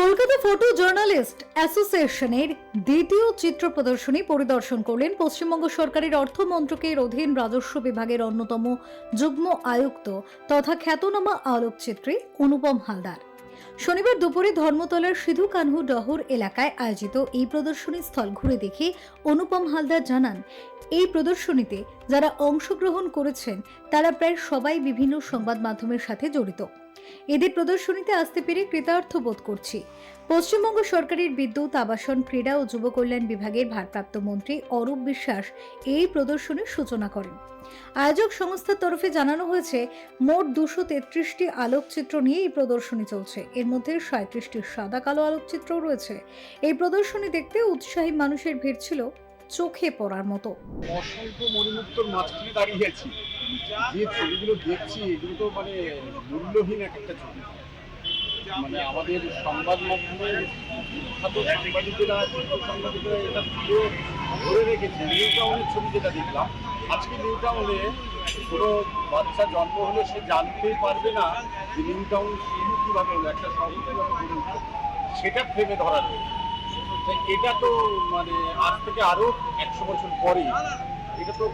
Kolkata photo journalist অ্যাসোসিয়েশনের দ্বিতীয় চিত্র প্রদর্শনী পরিদর্শন করলেন পশ্চিমবঙ্গ সরকারের অর্থ মন্ত্রকের অধীন রাজস্ব বিভাগের অন্যতম যুগ্ম আয়ুক্ত তথা খ্যাতনামা আলোকচিত্রী অনুপম হালদার। শনিবার দুপুরে ধর্মতলার সিধু কানহু ডহর এলাকায় আয়োজিত এই প্রদর্শনী স্থল ঘুরে দেখে অনুপম হালদার জানান, এই প্রদর্শনীতে যারা অংশগ্রহণ করেছেন, তারা প্রায় সবাই বিভিন্ন সংবাদ মাধ্যমের সাথে জড়িত। এদের প্রদর্শনীতে আসতে পেরে কৃতার্থ বোধ করছি। পশ্চিমবঙ্গ সরকারের বিদ্যুৎ, আবাসন, ক্রীড়া ও যুব কল্যাণ বিভাগের ভারপ্রাপ্ত মন্ত্রী অরূপ বিশ্বাস এই প্রদর্শনীর সূচনা করেন। আয়োজক সংস্থার তরফে জানানো হয়েছে, মোট দুশো তেত্রিশটি আলোকচিত্র নিয়ে এই প্রদর্শনী চলছে। এর মধ্যে সাঁত্রিশটি সাদা কালো আলোকচিত্রও রয়েছে। এই প্রদর্শনী দেখতে উৎসাহী মানুষের ভিড় ছিল চোখে পড়ার মতো। অসংখ্য মণিমুক্তর মাঝখানে দাঁড়িয়ে আছি। যে ছবিগুলো দেখছি, এগুলো তো মানে মূল্যহীন এক একটা ছবি। মানে আমাদের সংবাদ মাধ্যমের বিখ্যাত সাংবাদিকেরা সাংবাদিকেরা এটা তুলে ধরে রেখেছে। নিউ টাউনের ছবি যেটা দেখলাম, আজকে নিউ টাউনে কোনো বাচ্চা জন্ম হলে সে জানতেই পারবে না যে নিউ টাউন শুরু কীভাবে হলো, একটা শহর কীভাবে গড়ে সেটা ফ্রেমে ধরা রয়েছে। এটা তো মানে আজ থেকে আরও একশো বছর পরে এটা তো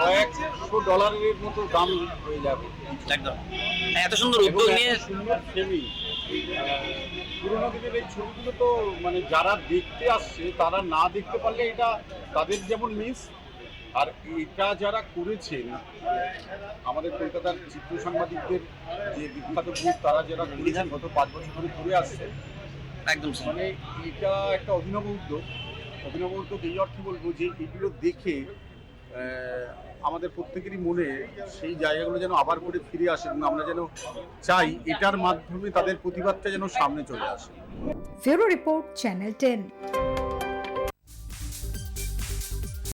কয়েকশো ডলারের মতো দাম হয়ে যাবে একদম। এত সুন্দর উদ্যোগ নিয়ে সুন্দর পুরোনো দিনের এই ছবিগুলো তো মানে যারা দেখতে আসছে তারা না দেখতে পারলে এটা তাদের যেমন মিস আর এটা যারা করেছেন আমাদের কলকাতার চিত্র সাংবাদিকদের যে বিখ্যাত গ্রুপ তারা যারা করেছেন গত পাঁচ বছর ধরে করে আসছে একদম মানে এটা একটা অভিনব উদ্যোগ। অভিনব উদ্যোগ এই অর্থে বলব যে এগুলো দেখে আমাদের প্রত্যেকেরই মনে সেই জায়গাগুলো যেন আবার করে ফিরে আসে এবং আমরা যেন চাই এটার মাধ্যমে তাদের প্রতিবাদটা যেন সামনে চলে আসে। ফেরো রিপোর্ট চ্যানেল টেন।